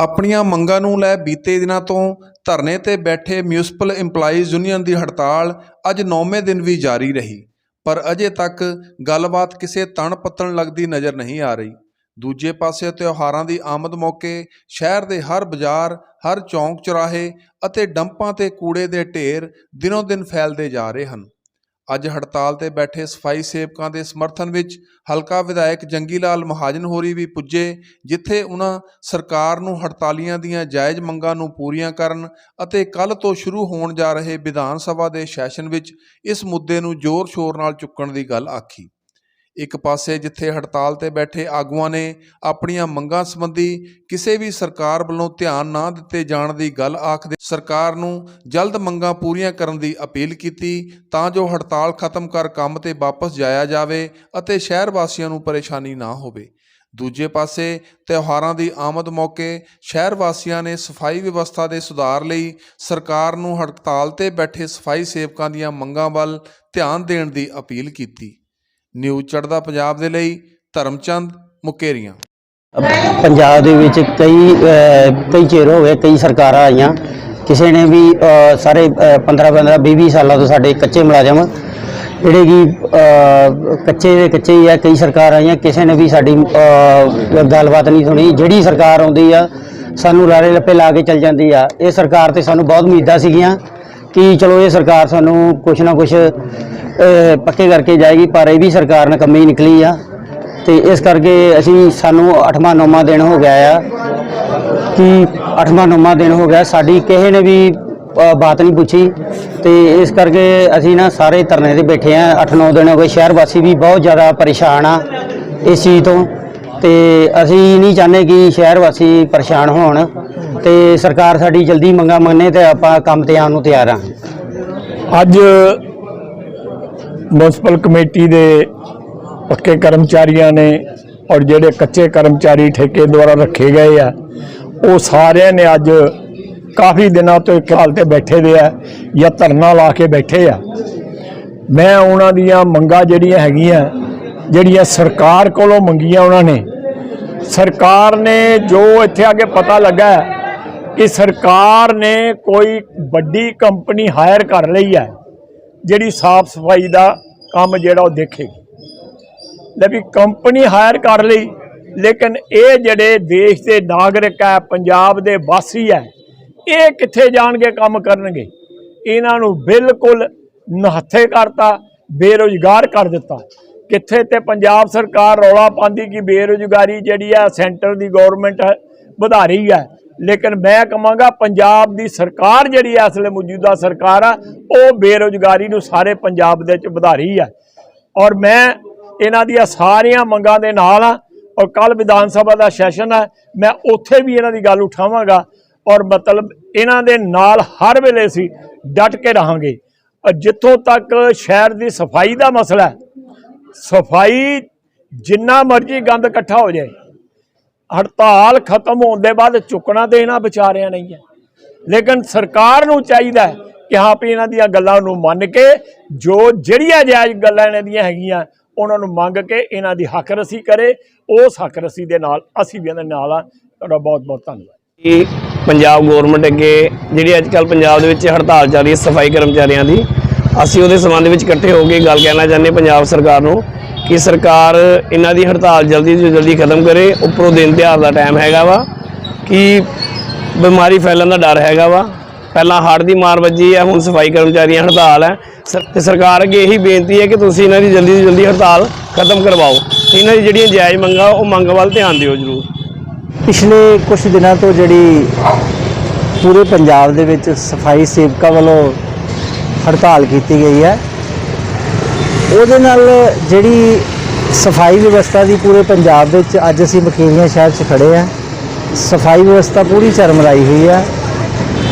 ਆਪਣੀਆਂ ਮੰਗਾਂ ਨੂੰ ਲੈ ਬੀਤੇ ਦਿਨਾਂ ਤੋਂ ਧਰਨੇ ਤੇ ਬੈਠੇ ਮਿਊਨਿਸਪਲ EMPLOYEES ਯੂਨੀਅਨ ਦੀ ਹੜਤਾਲ ਅੱਜ 9ਵੇਂ ਦਿਨ ਵੀ ਜਾਰੀ ਰਹੀ, ਪਰ ਅਜੇ ਤੱਕ ਗੱਲਬਾਤ ਕਿਸੇ ਤਣ ਪੱਤਣ ਲੱਗਦੀ ਨਜ਼ਰ ਨਹੀਂ ਆ ਰਹੀ। ਦੂਜੇ ਪਾਸੇ ਤਿਉਹਾਰਾਂ ਦੀ ਆਮਦ ਮੌਕੇ ਸ਼ਹਿਰ ਦੇ ਹਰ ਬਾਜ਼ਾਰ, ਹਰ ਚੌਂਕ ਚੁਰਾਹੇ ਅਤੇ ਡੰਪਾਂ ਤੇ ਕੂੜੇ ਦੇ ਢੇਰ ਦਿਨੋ ਦਿਨ ਫੈਲਦੇ ਜਾ ਰਹੇ ਹਨ। ਅੱਜ ਹੜਤਾਲ ਤੇ ਬੈਠੇ ਸਫ਼ਾਈ ਸੇਵਕਾਂ ਦੇ ਸਮਰਥਨ ਵਿੱਚ ਹਲਕਾ ਵਿਧਾਇਕ ਜੰਗੀ ਲਾਲ ਮਹਾਜਨ ਹੋਰੀ ਵੀ ਪੁੱਜੇ, ਜਿੱਥੇ ਉਹਨਾਂ ਸਰਕਾਰ ਨੂੰ ਹੜਤਾਲੀਆਂ ਦੀਆਂ ਜਾਇਜ਼ ਮੰਗਾਂ ਨੂੰ ਪੂਰੀਆਂ ਕਰਨ ਅਤੇ ਕੱਲ ਤੋਂ ਸ਼ੁਰੂ ਹੋਣ ਜਾ ਰਹੇ ਵਿਧਾਨ ਸਭਾ ਦੇ ਸੈਸ਼ਨ ਵਿੱਚ ਇਸ ਮੁੱਦੇ ਨੂੰ ਜ਼ੋਰ ਸ਼ੋਰ ਨਾਲ ਚੁੱਕਣ ਦੀ ਗੱਲ ਆਖੀ। ਇੱਕ ਪਾਸੇ ਜਿੱਥੇ ਹੜਤਾਲ ਤੇ ਬੈਠੇ ਆਗੂਆਂ ਨੇ ਆਪਣੀਆਂ ਮੰਗਾਂ ਸੰਬੰਧੀ ਕਿਸੇ ਵੀ ਸਰਕਾਰ ਵੱਲੋਂ ਧਿਆਨ ਨਾ ਦਿੱਤੇ ਜਾਣ ਦੀ ਗੱਲ ਆਖਦੇ ਸਰਕਾਰ ਨੂੰ ਜਲਦ ਮੰਗਾਂ ਪੂਰੀਆਂ ਕਰਨ ਦੀ ਅਪੀਲ ਕੀਤੀ ਤਾਂ ਜੋ ਹੜਤਾਲ ਖਤਮ ਕਰ ਕੰਮ ਤੇ ਵਾਪਸ ਜਾਇਆ ਜਾਵੇ ਅਤੇ ਸ਼ਹਿਰ ਵਾਸੀਆਂ ਨੂੰ ਪਰੇਸ਼ਾਨੀ ਨਾ ਹੋਵੇ। ਦੂਜੇ ਪਾਸੇ ਤਿਉਹਾਰਾਂ ਦੀ ਆਮਦ ਮੌਕੇ ਸ਼ਹਿਰ ਵਾਸੀਆਂ ਨੇ ਸਫ਼ਾਈ ਵਿਵਸਥਾ ਦੇ ਸੁਧਾਰ ਲਈ ਸਰਕਾਰ ਨੂੰ ਹੜਤਾਲ ਤੇ ਬੈਠੇ ਸਫ਼ਾਈ ਸੇਵਕਾਂ ਦੀਆਂ ਮੰਗਾਂ ਵੱਲ ਧਿਆਨ ਦੇਣ ਦੀ ਅਪੀਲ ਕੀਤੀ। ਨਿਊਜ਼ ਚੜ੍ਹਦਾ ਪੰਜਾਬ ਦੇ ਲਈ, ਧਰਮਚੰਦ ਮੁਕੇਰੀਆਂ। ਪੰਜਾਬ ਦੇ ਵਿੱਚ ਕਈ ਕਈ ਚਿਰ ਹੋ ਗਏ, ਕਈ ਸਰਕਾਰਾਂ ਆਈਆਂ। ਕਿਸੇ ਨੇ ਵੀ ਸਾਰੇ 15 15 20 20 ਸਾਲਾਂ ਤੋਂ ਸਾਡੇ ਕੱਚੇ ਮੁਲਾਜ਼ਮ, ਜਿਹੜੇ ਕਿ ਕੱਚੇ ਦੇ ਕੱਚੇ ਹੀ ਆ, ਕਈ ਸਰਕਾਰ ਆਈਆਂ। ਕਿਸੇ ਨੇ ਵੀ ਸਾਡੀ ਗੱਲਬਾਤ ਨਹੀਂ ਸੁਣੀ। ਜਿਹੜੀ ਸਰਕਾਰ ਆਉਂਦੀ ਆ, ਸਾਨੂੰ ਲਾਰੇ ਲੱਪੇ ਲਾ ਕੇ ਚੱਲ ਜਾਂਦੀ ਆ। ਇਹ ਸਰਕਾਰ ਤੇ ਸਾਨੂੰ ਬਹੁਤ ਉਮੀਦਾਂ ਸੀਗੀਆਂ ਕਿ ਚਲੋ ਇਹ ਸਰਕਾਰ ਸਾਨੂੰ ਕੁਛ ਨਾ ਕੁਛ ਪੱਕੇ ਕਰਕੇ ਜਾਏਗੀ, ਪਰ ਇਹ ਵੀ ਸਰਕਾਰ ਨਕੰਮੀ ਨਿਕਲੀ ਆ। ਤੇ ਇਸ ਕਰਕੇ ਅਸੀਂ ਸਾਨੂੰ 8ਵਾਂ 9ਵਾਂ ਦਿਨ ਹੋ ਗਿਆ ਆ। ਕਿ 8ਵਾਂ 9ਵਾਂ ਦਿਨ ਹੋ ਗਿਆ, ਸਾਡੀ ਕਿਸੇ ਨੇ ਵੀ ਬਾਤ ਨਹੀਂ ਪੁੱਛੀ। ਤੇ ਇਸ ਕਰਕੇ ਅਸੀਂ ਨਾ ਸਾਰੇ ਧਰਨੇ ਤੇ ਬੈਠੇ ਆ। 8-9 ਦਿਨ ਹੋ ਗਏ, ਸ਼ਹਿਰ ਵਾਸੀ ਵੀ ਬਹੁਤ ਜ਼ਿਆਦਾ ਪਰੇਸ਼ਾਨ ਆ ਇਸ ਚੀਜ਼ ਤੋਂ। ਤੇ ਅਸੀਂ ਨਹੀਂ ਚਾਹੁੰਦੇ ਕਿ ਸ਼ਹਿਰ ਵਾਸੀ ਪਰੇਸ਼ਾਨ ਹੋਣ। ਤੇ ਸਰਕਾਰ ਸਾਡੀ ਜਲਦੀ ਮੰਗਾ ਮੰਨੇ ਤੇ ਆਪਾਂ ਕੰਮ ਤੇ ਆਉਣ ਨੂੰ ਤਿਆਰ ਆ। ਅੱਜ ਮਿਊਨਿਸਪਲ ਕਮੇਟੀ ਦੇ ਪੱਕੇ ਕਰਮਚਾਰੀਆਂ ਨੇ ਔਰ ਜਿਹੜੇ ਕੱਚੇ ਕਰਮਚਾਰੀ ਠੇਕੇ ਦੁਆਰਾ ਰੱਖੇ ਗਏ ਆ, ਉਹ ਸਾਰਿਆਂ ਨੇ ਅੱਜ ਕਾਫੀ ਦਿਨਾਂ ਤੋਂ ਇੱਕ ਹਾਲ ਤੇ ਬੈਠੇ ਦੇ ਆ ਜਾਂ ਧਰਨਾ ਲਾ ਕੇ ਬੈਠੇ ਆ। ਮੈਂ ਉਹਨਾਂ ਦੀਆਂ ਮੰਗਾਂ ਜਿਹੜੀਆਂ ਹੈਗੀਆਂ, ਜਿਹੜੀਆਂ ਸਰਕਾਰ ਕੋਲੋਂ ਮੰਗੀਆਂ ਉਹਨਾਂ ਨੇ, ਸਰਕਾਰ ਨੇ ਜੋ ਇੱਥੇ ਆ ਕੇ ਪਤਾ ਲੱਗਾ ਕਿ ਸਰਕਾਰ ਨੇ ਕੋਈ ਵੱਡੀ ਕੰਪਨੀ ਹਾਇਰ ਕਰ ਲਈ ਹੈ ਜਿਹੜੀ ਸਾਫ਼ ਸਫ਼ਾਈ ਦਾ ਕੰਮ ਜਿਹੜਾ ਉਹ ਦੇਖੇਗੀ ਲੈ ਵੀ ਕੰਪਨੀ ਹਾਇਰ ਕਰ ਲਈ, ਲੇਕਿਨ ਇਹ ਜਿਹੜੇ ਦੇਸ਼ ਦੇ ਨਾਗਰਿਕ ਹੈ, ਪੰਜਾਬ ਦੇ ਵਾਸੀ ਹੈ, ਇਹ ਕਿੱਥੇ ਜਾਣਗੇ ਕੰਮ ਕਰਨਗੇ? ਇਹਨਾਂ ਨੂੰ ਬਿਲਕੁਲ ਨਹੱਥੇ ਕਰਤਾ, ਬੇਰੁਜ਼ਗਾਰ ਕਰ ਦਿੱਤਾ। ਕਿੱਥੇ ਤੇ ਪੰਜਾਬ ਸਰਕਾਰ ਰੌਲਾ ਪਾਉਂਦੀ ਕਿ ਬੇਰੁਜ਼ਗਾਰੀ ਜਿਹੜੀ ਆ ਸੈਂਟਰ ਦੀ ਗਵਰਨਮੈਂਟ ਵਧਾ ਰਹੀ ਹੈ ਲੇਕਿਨ ਮੈਂ ਕਹਾਂਗਾ ਪੰਜਾਬ ਦੀ ਸਰਕਾਰ ਜਿਹੜੀ ਹੈ ਅਸਲੇ ਮੌਜੂਦਾ ਸਰਕਾਰ ਆ, ਉਹ ਬੇਰੁਜ਼ਗਾਰੀ ਨੂੰ ਸਾਰੇ ਪੰਜਾਬ ਦੇ ਵਿੱਚ ਵਧਾ ਰਹੀ ਆ। ਔਰ ਮੈਂ ਇਹਨਾਂ ਦੀਆਂ ਸਾਰੀਆਂ ਮੰਗਾਂ ਦੇ ਨਾਲ ਆ, ਔਰ ਕੱਲ ਵਿਧਾਨ ਸਭਾ ਦਾ ਸੈਸ਼ਨ ਆ, ਮੈਂ ਉੱਥੇ ਵੀ ਇਹਨਾਂ ਦੀ ਗੱਲ ਉਠਾਵਾਂਗਾ। ਔਰ ਮਤਲਬ ਇਹਨਾਂ ਦੇ ਨਾਲ ਹਰ ਵੇਲੇ ਅਸੀਂ ਡਟ ਕੇ ਰਹਾਂਗੇ। ਜਿੱਥੋਂ ਤੱਕ ਸ਼ਹਿਰ ਦੀ ਸਫ਼ਾਈ ਦਾ ਮਸਲਾ ਹੈ, ਸਫ਼ਾਈ ਜਿੰਨਾ ਮਰਜ਼ੀ ਗੰਦ ਇਕੱਠਾ ਹੋ ਜਾਏ ਹੜਤਾਲ ਖਤਮ ਹੋਣ ਦੇ ਬਾਅਦ ਚੁੱਕਣਾ ਤੇ ਇਹਨਾਂ ਵਿਚਾਰਿਆਂ ਨਹੀਂ ਹੈ ਲੇਕਿਨ ਸਰਕਾਰ ਨੂੰ ਚਾਹੀਦਾ ਹੈ ਕਿ ਹਾਂ ਵੀ ਇਹਨਾਂ ਦੀਆਂ ਗੱਲਾਂ ਨੂੰ ਮੰਨ ਕੇ ਜੋ ਜਿਹੜੀਆਂ ਜਾਇਜ਼ ਗੱਲਾਂ ਇਹਨਾਂ ਦੀਆਂ ਹੈਗੀਆਂ, ਉਹਨਾਂ ਨੂੰ ਮੰਗ ਕੇ ਇਹਨਾਂ ਦੀ ਹੱਕ ਰਸੀ ਕਰੇ। ਉਸ ਹੱਕ ਰਸੀ ਦੇ ਨਾਲ ਅਸੀਂ ਵੀ ਇਹਨਾਂ ਦੇ ਨਾਲ ਆ ਤੁਹਾਡਾ ਬਹੁਤ ਬਹੁਤ ਧੰਨਵਾਦ। ਕਿ ਪੰਜਾਬ ਗਵਰਨਮੈਂਟ ਅੱਗੇ ਜਿਹੜੀ ਅੱਜ ਕੱਲ ਪੰਜਾਬ ਦੇ ਵਿੱਚ ਹੜਤਾਲ ਚੱਲ ਰਹੀ ਹੈ ਸਫ਼ਾਈ ਕਰਮਚਾਰੀਆਂ ਦੀ, ਅਸੀਂ ਉਹਦੇ ਸੰਬੰਧ ਵਿੱਚ ਇਕੱਠੇ ਹੋ ਕੇ ਗੱਲ ਕਹਿਣਾ ਚਾਹੁੰਦੇ ਪੰਜਾਬ ਸਰਕਾਰ ਨੂੰ। ਕਿ ਸਰਕਾਰ ਇਹਨਾਂ ਦੀ ਹੜਤਾਲ ਜਲਦੀ ਤੋਂ ਜਲਦੀ ਖਤਮ ਕਰੇ, ਉੱਪਰੋਂ ਦਿਨ ਤਿਉਹਾਰ ਦਾ ਟਾਈਮ ਹੈਗਾ ਵਾ, ਕਿ ਬਿਮਾਰੀ ਫੈਲਣ ਦਾ ਡਰ ਹੈਗਾ ਵਾ। ਪਹਿਲਾਂ ਹੜ੍ਹ ਦੀ ਮਾਰ ਵੱਜੀ ਹੈ, ਹੁਣ ਸਫ਼ਾਈ ਕਰਮਚਾਰੀਆਂ ਹੜਤਾਲ ਹੈ। ਤੇ ਸਰਕਾਰ ਅੱਗੇ ਇਹੀ ਬੇਨਤੀ ਹੈ ਕਿ ਤੁਸੀਂ ਇਹਨਾਂ ਦੀ ਜਲਦੀ ਤੋਂ ਜਲਦੀ ਹੜਤਾਲ ਖਤਮ ਕਰਵਾਓ। ਤੇ ਇਹਨਾਂ ਦੀ ਜਿਹੜੀਆਂ ਜਾਇਜ਼ ਮੰਗਾਂ, ਉਹ ਮੰਗ ਵੱਲ ਧਿਆਨ ਦਿਓ ਜ਼ਰੂਰ। ਪਿਛਲੇ ਕੁਝ ਦਿਨਾਂ ਤੋਂ ਜਿਹੜੀ ਪੂਰੇ ਪੰਜਾਬ ਦੇ ਵਿੱਚ ਸਫ਼ਾਈ ਸੇਵਕਾਂ ਵੱਲੋਂ ਹੜਤਾਲ ਕੀਤੀ ਗਈ ਹੈ ਉਹਦੇ ਨਾਲ ਜਿਹੜੀ ਸਫ਼ਾਈ ਵਿਵਸਥਾ ਦੀ ਪੂਰੇ ਪੰਜਾਬ ਵਿੱਚ ਅੱਜ ਅਸੀਂ ਮਕੇਰੀਆਂ ਸ਼ਹਿਰ 'ਚ ਖੜੇ ਆ ਸਫ਼ਾਈ ਵਿਵਸਥਾ ਪੂਰੀ ਚਰਮਰਾਈ ਹੋਈ ਆ।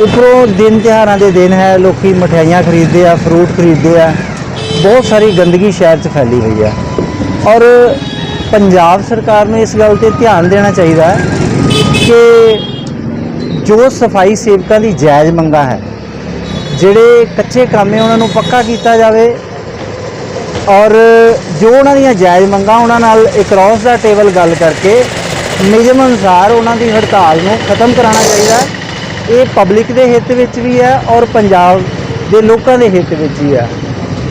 ਉੱਪਰੋਂ ਦਿਨ ਤਿਉਹਾਰਾਂ ਦੇ ਦਿਨ ਹੈ, ਲੋਕੀ ਮਠਿਆਈਆਂ ਖਰੀਦਦੇ ਆ, ਫਰੂਟ ਖਰੀਦਦੇ ਆ। ਬਹੁਤ ਸਾਰੀ ਗੰਦਗੀ ਸ਼ਹਿਰ 'ਚ ਫੈਲੀ ਹੋਈ ਆ। ਔਰ ਪੰਜਾਬ ਸਰਕਾਰ ਨੂੰ ਇਸ ਗੱਲ ਤੇ ਧਿਆਨ ਦੇਣਾ ਚਾਹੀਦਾ ਹੈ ਕਿ ਜੋ ਸਫ਼ਾਈ ਸੇਵਕਾਂ ਦੀ ਜਾਇਜ਼ ਮੰਗਾਂ ਹੈ, ਜਿਹੜੇ ਕੱਚੇ ਕੰਮ ਹੈ, ਉਹਨਾਂ ਨੂੰ ਪੱਕਾ ਕੀਤਾ ਜਾਵੇ। ਔਰ ਜੋ ਉਹਨਾਂ ਦੀਆਂ ਜਾਇਜ਼ ਮੰਗਾਂ, ਉਹਨਾਂ ਨਾਲ ਅਕ੍ਰੋਸ ਦਾ ਟੇਬਲ ਗੱਲ ਕਰਕੇ ਨਿਯਮ ਅਨੁਸਾਰ ਉਹਨਾਂ ਦੀ ਹੜਤਾਲ ਨੂੰ ਖਤਮ ਕਰਾਉਣਾ ਚਾਹੀਦਾ ਇਹ ਪਬਲਿਕ ਦੇ ਹਿੱਤ ਵਿੱਚ ਵੀ ਹੈ ਔਰ ਪੰਜਾਬ ਦੇ ਲੋਕਾਂ ਦੇ ਹਿੱਤ ਵਿੱਚ ਵੀ ਹੈ।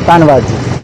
ਧੰਨਵਾਦ ਜੀ।